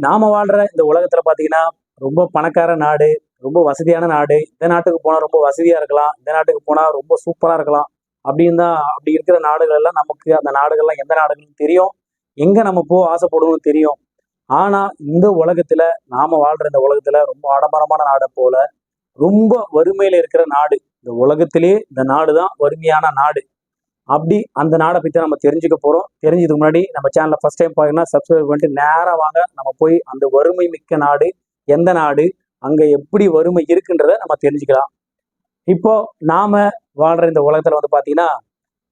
நாம வாழ்ற இந்த உலகத்துல பாத்தீங்கன்னா ரொம்ப பணக்கார நாடு ரொம்ப வசதியான நாடு. இந்த நாட்டுக்கு போனா ரொம்ப வசதியா இருக்கலாம். இந்த நாட்டுக்கு போனா ரொம்ப சூப்பரா இருக்கலாம். அப்படின்னு தான் அப்படி இருக்கிற நாடுகள் எல்லாம் நமக்கு அந்த நாடுகள்லாம் எந்த நாடுகள்னு தெரியும். எங்க நம்ம போ ஆசைப்படுவோம்னு தெரியும். ஆனா இந்த உலகத்துல நாம வாழ்ற இந்த உலகத்துல ரொம்ப ஆடம்பரமான நாடை போல ரொம்ப வறுமையில இருக்கிற நாடு. இந்த உலகத்திலே இந்த நாடு தான் வறுமையான நாடு. அப்படி அந்த நாடை பற்றி நம்ம தெரிஞ்சுக்க போகிறோம் தெரிஞ்சதுக்கு முன்னாடி நம்ம சேனலில் ஃபஸ்ட் டைம் பார்த்தீங்கன்னா சப்ஸ்கிரைப் பண்ணிட்டு நேராக வாங்க. நம்ம போய் அந்த வறுமை மிக்க நாடு எந்த நாடு அங்கே எப்படி வறுமை இருக்குன்றத நம்ம தெரிஞ்சுக்கலாம். இப்போ நாம வாழ்ற இந்த உலகத்தில் வந்து பார்த்தீங்கன்னா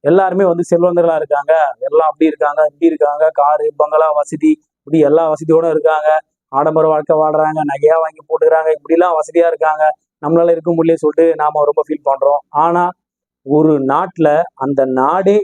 எல்லாருமே வந்து செல்வந்தர்களா இருக்காங்க. எல்லாம் அப்படி இருக்காங்க இப்படி இருக்காங்க. காரு பங்களா வசதி இப்படி எல்லா வசதியோட இருக்காங்க. ஆடம்பர வாழ்க்கை வாழ்றாங்க. நகையா வாங்கி போட்டுக்கிறாங்க. இப்படிலாம் வசதியாக இருக்காங்க. நம்மளால இருக்க முடியல சொல்லிட்டு நாம ரொம்ப ஃபீல் பண்றோம். ஆனால் ஒரு நாட்டில் அந்த நாடே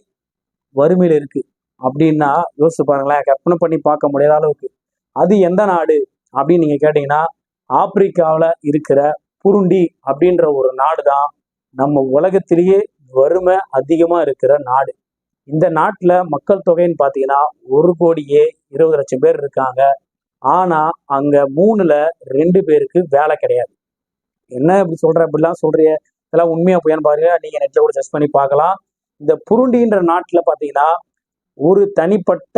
வறுமையில் இருக்கு. அப்படின்னா யோசிச்சு பாருங்களேன் கற்பனை பண்ணி பார்க்க முடியாத அளவுக்கு. அது எந்த நாடு அப்படின்னு நீங்கள் கேட்டிங்கன்னா ஆப்பிரிக்காவில் இருக்கிற புருண்டி அப்படின்ற ஒரு நாடு தான் நம்ம உலகத்திலேயே வறுமை அதிகமாக இருக்கிற நாடு. இந்த நாட்டில் மக்கள் தொகைன்னு பார்த்தீங்கன்னா ஒரு கோடியே இருபது லட்சம் பேர் இருக்காங்க. ஆனால் அங்கே மூணில் ரெண்டு பேருக்கு வேலை கிடையாது. என்ன இப்படி சொல்கிற அப்படிலாம் சொல்கிறிய இதெல்லாம் உண்மையா பொய்யான்னு பாருங்க. நீங்க நெட்ல கூட சர்ச் பண்ணி பார்க்கலாம். இந்த புருண்டின்ற நாட்டில் பார்த்தீங்கன்னா ஒரு தனிப்பட்ட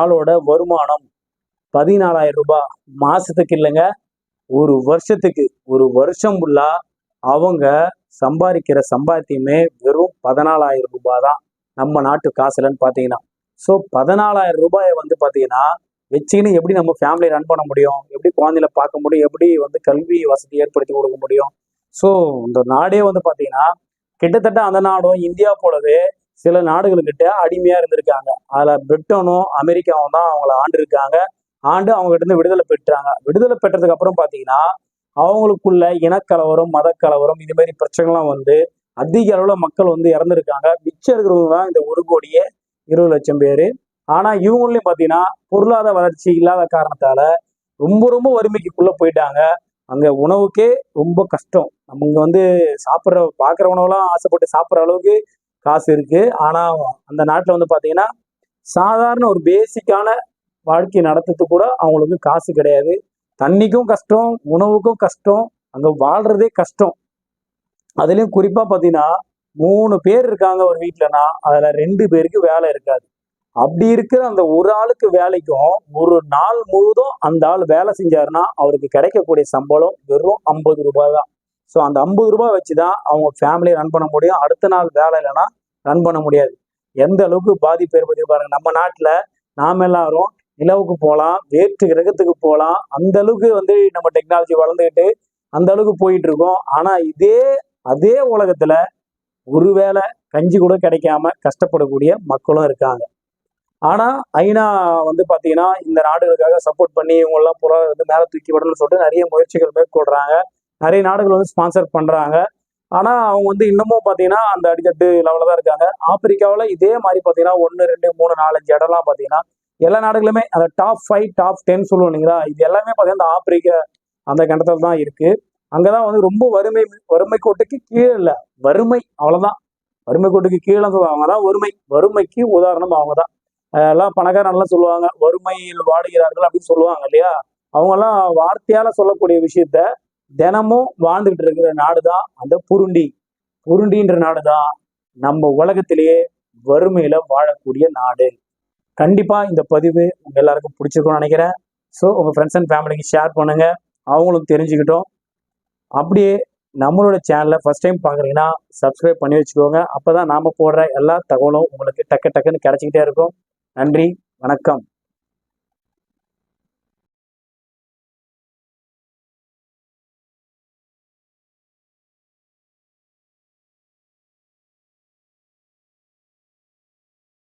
ஆளோட வருமானம் பதினாலாயிரம் ரூபாய் மாசத்துக்கு இல்லைங்க. ஒரு வருஷத்துக்கு ஒரு வருஷம் ஃபுல்லா அவங்க சம்பாதிக்கிற சம்பாத்தியமே வெறும் பதினாலாயிரம் ரூபாய் தான் நம்ம நாட்டு காசுலன்னு பார்த்தீங்கன்னா ஸோ பதினாலாயிரம் ரூபாயை வந்து பார்த்தீங்கன்னா வச்சுக்கின்னு எப்படி நம்ம ஃபேமிலி ரன் பண்ண முடியும்? எப்படி குழந்தையில பார்க்க முடியும்? எப்படி வந்து கல்வி வசதி ஏற்படுத்தி கொடுக்க முடியும்? ஸோ இந்த நாடே வந்து பார்த்தீங்கன்னா கிட்டத்தட்ட அந்த நாடும் இந்தியா போலவே சில நாடுகளுக்கிட்ட அடிமையாக இருந்திருக்காங்க. அதில் பிரிட்டனும் அமெரிக்காவும் தான் அவங்கள ஆண்டு இருக்காங்க ஆண்டு அவங்க இருந்து விடுதலை பெற்றாங்க. விடுதலை பெற்றதுக்கு அப்புறம் பார்த்தீங்கன்னா அவங்களுக்குள்ள இனக்கலவரம் மதக்கலவரம் இது மாதிரி பிரச்சனைலாம் வந்து அதிக அளவில் மக்கள் வந்து இறந்துருக்காங்க. மிச்சம் இருக்கிறவங்க தான் இந்த ஒரு கோடியே இருபது லட்சம் பேர். ஆனால் இவங்களையும் பார்த்தீங்கன்னா பொருளாதார வளர்ச்சி இல்லாத காரணத்தால் ரொம்ப ரொம்ப வறுமைக்குள்ளே போயிட்டாங்க. அங்கே உணவுக்கே ரொம்ப கஷ்டம். நம்ம இங்கே வந்து சாப்பிட்ற பார்க்குற உணவுலாம் ஆசைப்பட்டு சாப்பிட்ற அளவுக்கு காசு இருக்குது ஆனால் அந்த நாட்டில் வந்து பார்த்தீங்கன்னா சாதாரண ஒரு பேசிக்கான வாழ்க்கை நடத்துறது கூட அவங்களுக்கு காசு கிடையாது. தண்ணிக்கும் கஷ்டம் உணவுக்கும் கஷ்டம் அங்கே வாழ்கிறதே கஷ்டம். அதுலேயும் குறிப்பாக பார்த்தீங்கன்னா மூணு பேர் இருக்காங்க ஒரு வீட்டுலனா அதில் ரெண்டு பேருக்கு வேலை இருக்காது. அப்படி இருக்கிற அந்த ஒரு ஆளுக்கு வேலைக்கும் ஒரு நாள் முழுதும் அந்த ஆள் வேலை செஞ்சாருன்னா அவருக்கு கிடைக்கக்கூடிய சம்பளம் வெறும் ஐம்பது ரூபாய் தான் ஸோ அந்த ஐம்பது ரூபாய் வச்சு தான் அவங்க ஃபேமிலியை ரன் பண்ண முடியும். அடுத்த நாள் வேலை இல்லைன்னா ரன் பண்ண முடியாது. எந்த அளவுக்கு பாதிப்பு ஏற்படுத்தி பாருங்க. நம்ம நாட்டில் நாம் எல்லாரும் நிலவுக்கு போகலாம் வேற்று கிரகத்துக்கு போகலாம். அந்த அளவுக்கு வந்து நம்ம டெக்னாலஜி வளர்ந்துக்கிட்டு அந்த அளவுக்கு போயிட்டு இருக்கோம் ஆனால் இதே அதே உலகத்தில் ஒருவேளை கஞ்சி கூட கிடைக்காம கஷ்டப்படக்கூடிய மக்களும் இருக்காங்க. ஆனால் ஐநா வந்து பார்த்தீங்கன்னா இந்த நாடுகளுக்காக சப்போர்ட் பண்ணி இவங்கெல்லாம் பொருளாதார வந்து மேலே தூக்கி விடணும்னு சொல்லிட்டு நிறைய முயற்சிகள் மேற்கொள்கிறாங்க நிறைய நாடுகள் வந்து ஸ்பான்சர் பண்ணுறாங்க ஆனால் அவங்க வந்து இன்னமும் பார்த்தீங்கன்னா அந்த அடிக்கட்டு லெவலில் தான் இருக்காங்க. ஆப்பிரிக்காவில் இதே மாதிரி பார்த்தீங்கன்னா ஒன்று ரெண்டு மூணு நாலஞ்சு இடம்லாம் பார்த்தீங்கன்னா எல்லா நாடுகளுமே அந்த டாப் ஃபைவ் டாப் டென் சொல்லுவோம் இல்லைங்களா? இது எல்லாமே பார்த்தீங்கன்னா இந்த ஆப்பிரிக்கா அந்த கண்டத்தில் தான் இருக்குது அங்கே தான் வந்து ரொம்ப வறுமை வறுமை கோட்டுக்கு கீழே இல்லை வறுமை அவ்வளோதான் வறுமை கோட்டுக்கு கீழே அவங்க தான் வறுமை வறுமைக்கு உதாரணம் அவங்க தான். எல்லாம் பணக்காரன்லாம் சொல்லுவாங்க வறுமையில் வாடுகிறார்கள் அப்படின்னு சொல்லுவாங்க இல்லையா? அவங்கெல்லாம் வார்த்தையால சொல்லக்கூடிய விஷயத்த தினமும் வாழ்ந்துகிட்டு இருக்கிற நாடு தான் அந்த புருண்டி. புருண்டின்ற நாடு தான் நம்ம உலகத்திலேயே வறுமையில வாழக்கூடிய நாடு. கண்டிப்பா இந்த பதிவு உங்க எல்லாருக்கும் பிடிச்சிருக்கும்னு நினைக்கிறேன். ஸோ உங்க ஃப்ரெண்ட்ஸ் அண்ட் ஃபேமிலிக்கு ஷேர் பண்ணுங்க. அவங்களும் தெரிஞ்சுக்கிட்டோம். அப்படியே நம்மளோட சேனலை ஃபர்ஸ்ட் டைம் பார்க்குறீங்கன்னா சப்ஸ்கிரைப் பண்ணி வச்சுக்கோங்க. அப்போ தான் நாம் போடுற எல்லா தகவலும் உங்களுக்கு டக்கு டக்குன்னு கிடைச்சிக்கிட்டே இருக்கும். நன்றி வணக்கம்.